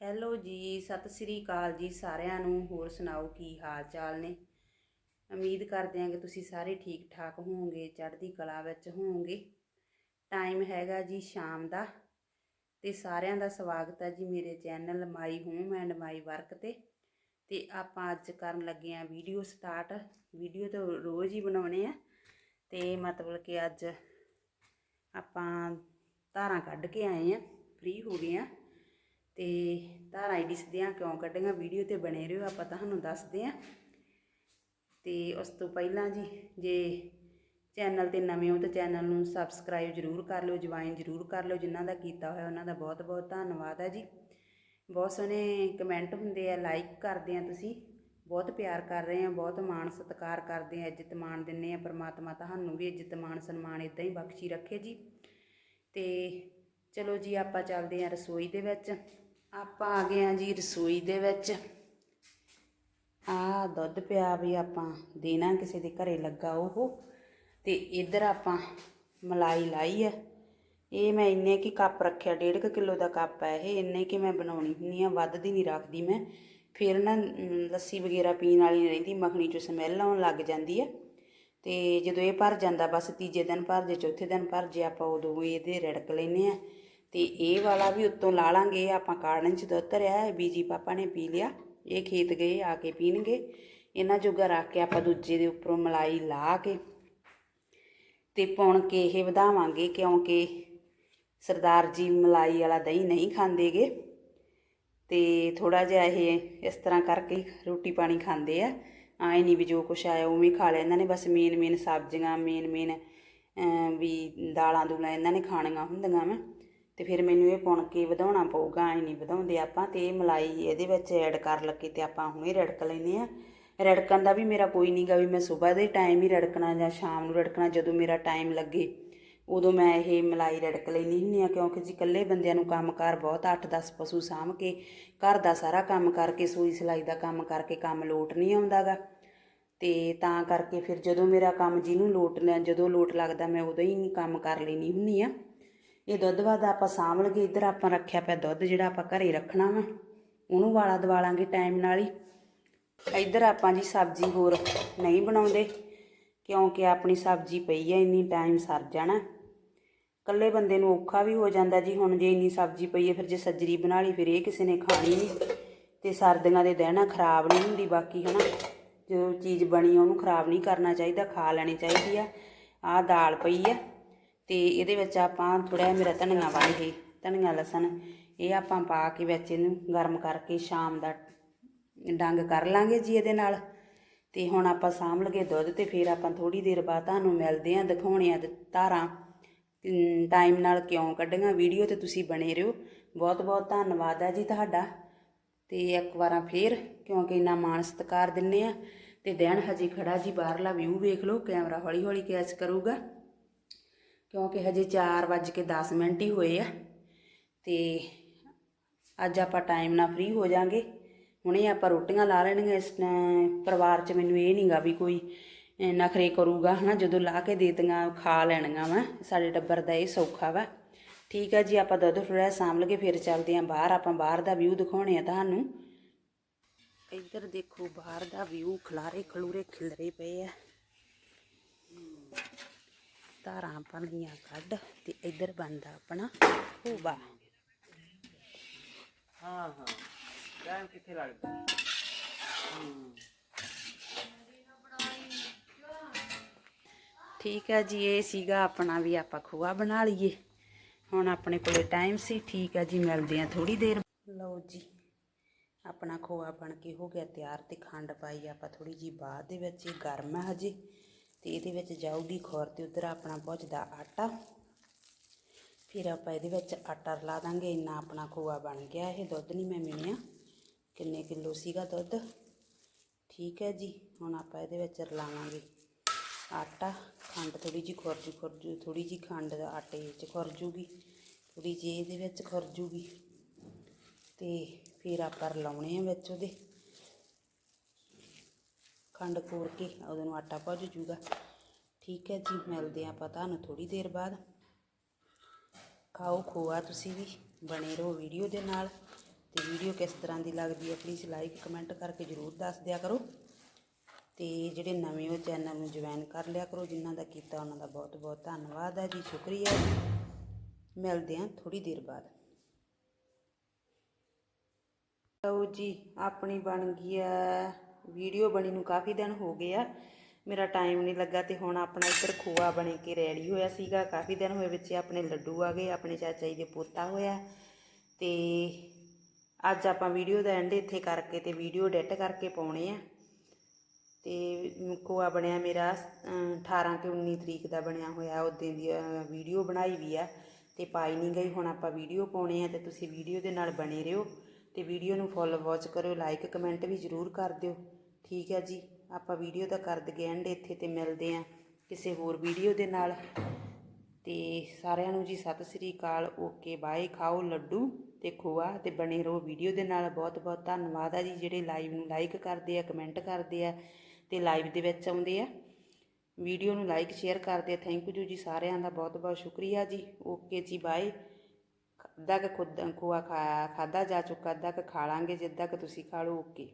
Hello ਜੀ, ਸਤਿ ਸ੍ਰੀ ਅਕਾਲ ਜੀ ਸਾਰਿਆਂ ਨੂੰ, ਹੋਰ ਸੁਣਾਓ ਕੀ ਹਾਲ ਚਾਲ ਨੇ? ਉਮੀਦ ਕਰਦੇ ਹਾਂ ਕਿ ਤੁਸੀਂ ਸਾਰੇ ਠੀਕ ਠਾਕ ਹੋਵੋਗੇ, ਚੜ੍ਹਦੀ ਕਲਾ ਵਿੱਚ ਹੋਵੋਗੇ। ਟਾਈਮ ਹੈਗਾ ਜੀ ਸ਼ਾਮ ਦਾ ਤੇ ਸਾਰਿਆਂ ਦਾ ਸਵਾਗਤ ਹੈ ਜੀ ਮੇਰੇ channel my home and my work ਤੇ। ਤੇ ਆਪਾਂ ਅੱਜ ਕਰਨ ਲੱਗੇ ਆ ਵੀਡੀਓ ਸਟਾਰਟ। ਵੀਡੀਓ ਤਾਂ ਰੋਜ਼ ਹੀ ਬਣਾਉਣੇ ਆ ਤੇ ਮਤਲਬ ਕਿ ਅੱਜ ਆਪਾਂ ਧਾਰਾਂ ਕੱਢ ਕੇ ਆਏ ਆ ਫ੍ਰੀ ਹੋ ਗਏ ਆ ਤੇ ਧਾਰਾਂ ਹੀ ਦਿਸਦੇ ਆ, ਕਿਉਂ ਕੱਢੀਆਂ? ਵੀਡੀਓ ਤੇ ਬਣੇ ਰਹੋ, ਆਪਾਂ ਤੁਹਾਨੂੰ ਦੱਸਦੇ ਆ। ਤੇ ਉਸ ਤੋਂ ਪਹਿਲਾਂ ਜੀ, ਜੇ ਚੈਨਲ ਤੇ ਨਵੇਂ ਹੋ ਤਾਂ ਚੈਨਲ ਨੂੰ ਸਬਸਕ੍ਰਾਈਬ ਜਰੂਰ ਕਰ ਲਿਓ, ਜੁਆਇਨ ਜਰੂਰ ਕਰ ਲਿਓ, ਜਿਨ੍ਹਾਂ ਦਾ ਕੀਤਾ ਹੋਇਆ ਉਹਨਾਂ ਦਾ ਬਹੁਤ ਬਹੁਤ ਧੰਨਵਾਦ ਹੈ ਜੀ। ਬਹੁਤ ਸੋਹਣੇ ਕਮੈਂਟ ਹੁੰਦੇ ਆ, ਲਾਈਕ ਕਰਦੇ ਆ ਤੁਸੀਂ। ਬਹੁਤ ਪਿਆਰ ਕਰ ਰਹੇ ਆ, ਬਹੁਤ ਮਾਣ ਸਤਿਕਾਰ ਕਰਦੇ ਆ, ਇੱਜ਼ਤ ਮਾਣ ਦਿੰਨੇ ਆ। ਪ੍ਰਮਾਤਮਾ ਤੁਹਾਨੂੰ ਵੀ ਇੱਜ਼ਤ, ਮਾਣ, ਸਨਮਾਨ ਇਦਾਂ ਹੀ ਬਖਸ਼ੀ ਰੱਖੇ ਜੀ। ਤੇ ਚਲੋ ਜੀ, ਆਪਾਂ ਚੱਲਦੇ ਆ ਰਸੋਈ ਦੇ ਵਿੱਚ। ਆਪਾਂ ਆ ਗਏ ਆ ਜੀ ਰਸੋਈ ਦੇ ਵਿੱਚ। ਆ ਦੁੱਧ ਪਿਆ ਵੀ ਆਪਾਂ ਦੇਣਾ ਕਿਸੇ ਦੇ ਘਰੇ ਲੱਗਾ ਉਹ। ਤੇ ਇੱਧਰ ਆਪਾਂ ਮਲਾਈ ਲਾਈ ਆ। ਇਹ ਮੈਂ ਇੰਨੇ ਕੀ ਕੱਪ ਰੱਖਿਆ, ਡੇਢ ਕੁ ਕਿਲੋ ਦਾ ਕੱਪ ਹੈ ਇਹ। ਇੰਨੇ ਕਿ ਮੈਂ ਬਣਾਉਣੀ ਹੁੰਦੀ ਆ ਵੱਧ ਦੀ ਨਹੀਂ ਰੱਖਦੀ ਮੈਂ। ਫਿਰ ਨਾ ਲੱਸੀ ਵਗੈਰਾ ਪੀਣ ਵਾਲੀ ਨਹੀਂ ਰਹਿੰਦੀ, ਮੱਖਣੀ ਚੋਂ ਸਮੈਲ ਆਉਣ ਲੱਗ ਜਾਂਦੀ ਹੈ ਤੇ ਜਦੋਂ ਇਹ ਭਰ ਜਾਂਦਾ, ਬਸ ਤੀਜੇ ਦਿਨ ਭਰ ਜੇ, ਚੌਥੇ ਦਿਨ ਭਰ ਜੇ ਆਪਾਂ ਉਦੋਂ ਇਹਦੇ ਰੜਕ ਲੈਨੇ ਆ ਤੇ ਇਹ ਵਾਲਾ ਵੀ ਉੱਤੋਂ ਲਾ ਲਾਂਗੇ, ਆਪਾਂ ਕਾੜਨ ਚ ਦੁੱਧ ਧਰਿਆ ਇਹ ਬੀਜੀ ਪਾਪਾ ਨੇ ਪੀ ਲਿਆ, ਇਹ ਖੇਤ ਗਏ, ਆ ਕੇ ਪੀਣਗੇ। ਇਹਨਾਂ ਜੋਗਾ ਰੱਖ ਕੇ ਆਪਾਂ ਦੂਜੇ ਦੇ ਉੱਪਰੋਂ ਮਲਾਈ ਲਾ ਕੇ ਤੇ ਪੁਣ ਕੇ ਇਹ ਵਧਾਵਾਂਗੇ, ਕਿਉਂਕਿ ਸਰਦਾਰ ਜੀ ਮਲਾਈ ਵਾਲਾ ਦਹੀਂ ਨਹੀਂ ਖਾਂਦੇਗੇ। ਤੇ ਥੋੜਾ ਜਿਹਾ ਇਹ ਇਸ ਤਰ੍ਹਾਂ ਕਰਕੇ ਰੋਟੀ ਪਾਣੀ ਖਾਂਦੇ ਆ। ਆਏ ਨਹੀਂ ਵੀ ਜੋ ਕੁਛ ਆਇਆ ਉਵੇਂ ਖਾ ਲਿਆ। ਇਹਨਾਂ ਨੇ ਬਸ ਮੇਨ ਮੇਨ ਸਬਜ਼ੀਆਂ ਮੇਨ ਮੇਨ ਵੀ ਦਾਲਾਂ ਦੂਲਾਂ ਇਹਨਾਂ ਨੇ ਖਾਣੀਆਂ ਹੁੰਦੀਆਂ ਵਾ। ਤੇ ਫਿਰ ਮੈਨੂੰ ਇਹ ਪੁਣ ਕੇ ਵਧਾਉਣਾ ਪਊਗਾ, ਐ ਨਹੀਂ ਵਧਾਉਂਦੇ ਆਪਾਂ ਤੇ ਇਹ ਮਲਾਈ ਇਹਦੇ ਵਿੱਚ ਐਡ ਕਰ ਲੱਗੇ ਤੇ ਆਪਾਂ ਹੁਣੇ ਰੜਕ ਲੈਨੇ ਆ ਰੜਕਣ ਦਾ ਵੀ ਮੇਰਾ ਕੋਈ ਨਹੀਂਗਾ ਵੀ ਮੈਂ ਸਵੇਰ ਦੇ ਟਾਈਮ ਹੀ ਰੜਕਣਾ ਜਾਂ ਸ਼ਾਮ ਨੂੰ ਰੜਕਣਾ ਜਦੋਂ ਮੇਰਾ ਟਾਈਮ ਲੱਗੇ। ਉਦੋਂ ਮੈਂ ਇਹ ਮਲਾਈ ਰੜਕ ਲੈਣੀ ਹੁੰਦੀ ਆ ਕਿਉਂਕਿ ਜੀ ਇਕੱਲੇ ਬੰਦਿਆਂ ਨੂੰ ਕੰਮਕਾਰ ਬਹੁਤ 8-10 ਪਸ਼ੂ ਸਾਂਭ ਕੇ, ਘਰ ਦਾ ਸਾਰਾ ਕੰਮ ਕਰਕੇ, ਸੂਈ ਸਿਲਾਈ ਦਾ ਕੰਮ ਕਰਕੇ ਕੰਮ ਲੋਟ ਨਹੀਂ ਆਉਂਦਾਗਾ ਤੇ ਤਾਂ ਕਰਕੇ ਫਿਰ ਜਦੋਂ ਮੇਰਾ ਕੰਮ ਜਿਹਨੂੰ ਲੋਟ ਲਿਆ ਜਦੋਂ ਲੋਟ ਲੱਗਦਾ ਮੈਂ ਉਦੋਂ ਹੀ ਕੰਮ ਕਰ ਲੈਣੀ ਹੁੰਦੀ ਆ ਇਹ ਦੁੱਧ ਵਾਦਾ ਆਪਾਂ ਸਾਂਭ ਲਗੇ ਇੱਧਰ ਆਪਾਂ ਰੱਖਿਆ ਪਿਆ ਦੁੱਧ ਜਿਹੜਾ ਆਪਾਂ ਘਰੇ ਰੱਖਣਾ ਵਾ, ਉਹਨੂੰ ਵਾਲਾ ਦਵਾਲਾਂਗੇ ਟਾਈਮ ਨਾਲ ਹੀ। ਇੱਧਰ ਆਪਾਂ ਜੀ ਸਬਜ਼ੀ ਹੋਰ ਨਹੀਂ ਬਣਾਉਂਦੇ, ਕਿਉਂਕਿ ਆਪਣੀ ਸਬਜ਼ੀ ਪਈ ਹੈ ਇੰਨੀ ਟਾਈਮ ਸਰ ਜਾਣਾ। ਇਕੱਲੇ ਬੰਦੇ ਨੂੰ ਔਖਾ ਵੀ ਹੋ ਜਾਂਦਾ ਜੀ, ਹੁਣ ਜੇ ਇੰਨੀ ਸਬਜ਼ੀ ਪਈ ਹੈ ਫਿਰ ਜੇ ਸੱਜਰੀ ਬਣਾ ਲਈ, ਫਿਰ ਇਹ ਕਿਸੇ ਨੇ ਖਾਣੀ ਨਹੀਂ। ਤੇ ਸਰਦੀਆਂ ਦੇ ਦਿਨ ਖਰਾਬ ਨਹੀਂ ਹੁੰਦੀ ਬਾਕੀ, ਹਨਾ? ਜੋ ਚੀਜ਼ ਬਣੀ ਉਹਨੂੰ ਖਰਾਬ ਨਹੀਂ ਕਰਨਾ ਚਾਹੀਦਾ, ਖਾ ਲੈਣੀ ਚਾਹੀਦੀ ਆ। ਆਹ ਦਾਲ ਪਈ ਆ। ਤੇ ਇਹਦੇ ਵਿੱਚ ਆਪਾਂ ਥੋੜਾ ਜਿਹਾ ਮੇਰਾ ਧਨੀਆ ਬਣ ਗਈ ਧਨੀਆ ਲਸਣ, ਇਹ ਆਪਾਂ ਪਾ ਕੇ ਵਿੱਚ ਇਹਨੂੰ ਗਰਮ ਕਰਕੇ ਸ਼ਾਮ ਦਾ ਡੰਗ ਕਰ ਲਾਂਗੇ ਜੀ ਇਹਦੇ ਨਾਲ। ਤੇ ਹੁਣ ਆਪਾਂ ਸਾਂਭ ਲਗੇ ਦੁੱਧ ਤੇ ਫਿਰ ਆਪਾਂ ਥੋੜੀ ਦੇਰ ਬਾਅਦ ਤੁਹਾਨੂੰ ਮਿਲਦੇ ਆਂ ਦਿਖਾਉਣੇ ਆ ਧਾਰਾਂ। ਟਾਈਮ ਨਾਲ ਕਿਉਂ ਕੱਢੀਆਂ ਵੀਡੀਓ ਤੇ ਤੁਸੀਂ ਬਣੇ ਰਹੋ। ਬਹੁਤ ਬਹੁਤ ਧੰਨਵਾਦ ਹੈ ਜੀ ਤੁਹਾਡਾ। ਤੇ ਇੱਕ ਵਾਰਾਂ ਫੇਰ, ਕਿਉਂਕਿ ਇੰਨਾ ਮਾਣ ਸਤਿਕਾਰ ਦਿੰਨੇ ਆ ਤੇ ਦੈਨ ਹਜੇ ਖੜਾ ਜੀ, ਬਾਹਰਲਾ ਵਿਊ ਵੇਖ ਲਓ, ਕੈਮਰਾ ਹੌਲੀ ਹੌਲੀ ਕੈਚ ਕਰੂਗਾ। ਕਿਉਂਕਿ ਹਜੇ 4:10 ਮਿੰਟ ਹੀ ਹੋਏ ਆ ਤੇ ਅੱਜ ਆਪਾਂ ਟਾਈਮ ਨਾਲ ਫ੍ਰੀ ਹੋ ਜਾਾਂਗੇ। ਹੁਣੇ ਆਪਾਂ ਰੋਟੀਆਂ ਲਾ ਲੈਣੀਆਂ ਇਸ ਟ- ਪਰਿਵਾਰ 'ਚ ਮੈਨੂੰ ਇਹ ਨਹੀਂਗਾ ਵੀ ਕੋਈ ਅਹ, ਨਖਰੇ ਕਰੂਗਾ ਹਨਾ ਜਦੋਂ ਲਾ ਕੇ ਦੇਤੀਆਂ ਖਾ ਲੈਣੀਆਂ ਵਾ ਸਾਡੇ ਟੱਬਰ ਦਾ ਇਹ ਸੌਖਾ ਵਾ। ਠੀਕ ਆ ਜੀ ਆਪਾਂ ਦੁੱਧ ਥੋੜ੍ਹਾ ਸਾਂਭ ਲਗੇ ਫਿਰ ਚੱਲਦੇ ਆਂ ਬਾਹਰ ਆਪਾਂ ਬਾਹਰ ਦਾ ਵਿਊ ਦਿਖਾਉਣੇ ਆ ਤੁਹਾਨੂੰ। ਇੱਧਰ ਦੇਖੋ ਬਾਹਰ ਦਾ ਵਿਊ ਖਲਾਰੇ ਖਲੂਰੇ ਖਿਲਰੇ ਪਏ ਆ। ਧਾਰਾਂ ਆਪਾਂ ਲਈਆਂ ਕੱਢ ਤੇ ਇੱਧਰ ਬਣਦਾ ਆਪਣਾ ਖੂਬਾ। ਹਾਂ ਹਾਂ। ਟਾਈਮ ਕਿੱਥੇ ਲੱਗਦਾ? ਠੀਕ ਹੈ ਜੀ ਇਹ ਸੀਗਾ ਆਪਣਾ ਵੀ ਆਪਾਂ ਖੋਆ ਬਣਾ ਲਈਏ। ਹੁਣ ਆਪਣੇ ਕੋਲੇ ਟਾਈਮ ਸੀ ਠੀਕ ਹੈ ਜੀ ਮਿਲਦੇ ਆ ਥੋੜੀ ਦੇਰ। ਲਓ ਜੀ ਆਪਣਾ ਖੋਆ ਬਣ ਕੇ ਹੋ ਗਿਆ ਤਿਆਰ ਤੇ ਖੰਡ ਪਾਈ ਆਪਾਂ ਥੋੜੀ ਜੀ ਬਾਅਦ ਦੇ ਵਿੱਚ ਇਹ ਗਰਮ ਹੈ ਹਜੇ। ਤੇ ਇਹਦੇ ਵਿੱਚ ਜਾਊਗੀ ਖੋਰ ਤੇ ਉਧਰ ਆਪਣਾ ਭੁੱਜਦਾ ਆਟਾ। ਫਿਰ ਆਪਾਂ ਇਹਦੇ ਵਿੱਚ ਆਟਾ ਰਲਾ ਦਾਂਗੇ, ਇੰਨਾ ਆਪਣਾ ਖੋਆ ਬਣ ਗਿਆ ਇਹ, ਦੁੱਧ ਨਹੀਂ ਮੈਂ ਮਿਣਿਆ। ਕਿੰਨੇ ਕਿਲੋ ਸੀਗਾ ਦੁੱਧ? ਠੀਕ ਹੈ ਜੀ, ਹੁਣ ਆਪਾਂ ਇਹਦੇ ਵਿੱਚ ਰਲਾਵਾਂਗੇ ਆਟਾ। ਖੰਡ ਥੋੜੀ ਜਿਹੀ ਖੁਰਜੂ ਖੁਰਜੂ ਥੋੜੀ ਜਿਹੀ ਖੰਡ ਦਾ ਆਟੇ ਵਿੱਚ ਖੁਰਜੂਗੀ ਥੋੜੀ ਜਿਹੀ ਇਹਦੇ ਵਿੱਚ ਖੁਰਜੂਗੀ ਤੇ ਫਿਰ ਆਪਾਂ ਰਲਾਉਣੇ ਆ ਵਿੱਚ ਉਹਦੇ। ਖੰਡ ਕੋਰ ਕੇ ਉਹਦੇ ਨੂੰ ਆਟਾ ਭੁੱਜ ਜੂਗਾ। ਠੀਕ ਹੈ ਜੀ, ਮਿਲਦੇ ਆਪਾਂ ਤੁਹਾਨੂੰ ਥੋੜੀ ਦੇਰ ਬਾਅਦ। ਖਾਓ ਖੋਆ ਤੁਸੀਂ ਵੀ, ਬਣੇ ਰਹੋ ਵੀਡੀਓ ਦੇ ਨਾਲ। ਤੇ ਵੀਡੀਓ ਕਿਸ ਤਰ੍ਹਾਂ ਦੀ ਲੱਗਦੀ ਹੈ ਪਲੀਜ਼ ਲਾਈਕ ਕਮੈਂਟ ਕਰਕੇ ਜਰੂਰ ਦੱਸ ਦਿਆ ਕਰੋ। ਤੇ ਜਿਹੜੇ ਨਵੇਂ ਉਹ ਚੈਨਲ ਨੂੰ ਜੁਆਇਨ ਕਰ ਲਿਆ ਕਰੋ, ਜਿਨ੍ਹਾਂ ਦਾ ਕੀਤਾ ਉਹਨਾਂ ਦਾ ਬਹੁਤ ਬਹੁਤ ਧੰਨਵਾਦ ਹੈ ਜੀ, ਸ਼ੁਕਰੀਆ। ਜੀ ਮਿਲਦੇ ਹਾਂ ਥੋੜੀ ਦੇਰ ਬਾਅਦ। ਲਓ ਜੀ, ਆਪਣੀ ਬਣ ਗਈ ਹੈ। ਵੀਡੀਓ ਬਣੀ ਨੂੰ ਕਾਫੀ ਦਿਨ ਹੋ ਗਏ ਆ। ਮੇਰਾ ਟਾਈਮ ਨਹੀਂ ਲੱਗਾ ਤੇ ਹੁਣ ਆਪਣਾ ਇੱਧਰ ਖੋਆ ਬਣ ਕੇ ਰੈਡੀ ਹੋਇਆ ਸੀਗਾ। ਕਾਫੀ ਦਿਨ ਹੋਏ ਵਿੱਚ ਆਪਣੇ ਲੱਡੂ ਆ ਗਏ ਆਪਣੇ ਚਾਚਾ ਜੀ ਦੇ ਪੋਤਾ ਹੋਇਆ। ਤੇ ਅੱਜ ਆਪਾਂ ਵੀਡੀਓ ਦਾ ਐਂਡ ਇੱਥੇ ਕਰਕੇ ਤੇ ਵੀਡੀਓ ਐਡਿਟ ਕਰਕੇ ਪਾਉਣੇ ਆ। ਤੇ ਖੋਆ ਬਣਿਆ ਮੇਰਾ ਅਮ, 18 ਤੇ 19 ਤਰੀਕ ਦਾ ਬਣਿਆ ਹੋਇਆ। ਉਦੋਂ ਦੀ ਵੀਡੀਓ ਬਣਾਈ ਵੀ ਆ। ਤੇ ਪਾਈ ਨਹੀਂ ਗਈ ਹੁਣ ਆਪਾਂ ਵੀਡੀਓ ਪਾਉਣੇ ਆ ਤੇ ਤੁਸੀਂ ਵੀਡੀਓ ਦੇ ਨਾਲ ਬਣੇ ਰਹੋ। ਤੇ ਵੀਡੀਓ ਨੂੰ ਫੁੱਲ ਵਾਚ ਕਰਿਓ ਲਾਈਕ ਕਮੈਂਟ ਵੀ ਜ਼ਰੂਰ ਕਰ ਦਿਓ। ਠੀਕ ਹੈ ਜੀ, ਆਪਾਂ ਵੀਡੀਓ ਦਾ ਕਰ ਗਏ ਐਂਡ ਇੱਥੇ ਤੇ ਮਿਲਦੇ ਆ ਕਿਸੇ ਹੋਰ ਵੀਡੀਓ ਦੇ ਨਾਲ। ਤੇ ਸਾਰਿਆਂ ਨੂੰ ਜੀ ਸਤਿ ਸ੍ਰੀ ਅਕਾਲ ਓਕੇ ਬਾਏ ਖਾਓ ਲੱਡੂ ਤੇ ਖੋਆ ਤੇ ਬਣੇ ਰਹੋ ਵੀਡੀਓ ਦੇ ਨਾਲ। ਬਹੁਤ ਬਹੁਤ ਧੰਨਵਾਦ ਆ ਜੀ, ਜਿਹੜੇ ਲਾਈਵ ਨੂੰ ਲਾਈਕ ਕਰਦੇ ਆ ਕਮੈਂਟ ਕਰਦੇ ਆ ਤੇ ਲਾਈਵ ਦੇ ਵਿੱਚ ਆਉਂਦੇ ਆ। ਵੀਡੀਓ ਨੂੰ ਲਾਈਕ ਸ਼ੇਅਰ ਕਰਦੇ ਆ। ਥੈਂਕ ਯੂ ਜੀ ਸਾਰਿਆਂ ਦਾ ਬਹੁਤ ਬਹੁਤ ਸ਼ੁਕਰੀਆ ਜੀ। ਓਕੇ ਜੀ ਬਾਏ ਅੱਧਾ ਕੁ ਖੁਦ ਖੋਆ ਖਾਇਆ ਖਾਦਾ ਜਾ ਚੁੱਕਾ, ਅੱਧਾ ਕੁ ਖਾ ਲਾਂਗੇ, ਜਿੱਦਾਂ ਕਿ ਤੁਸੀਂ ਖਾ ਲਓ ਓਕੇ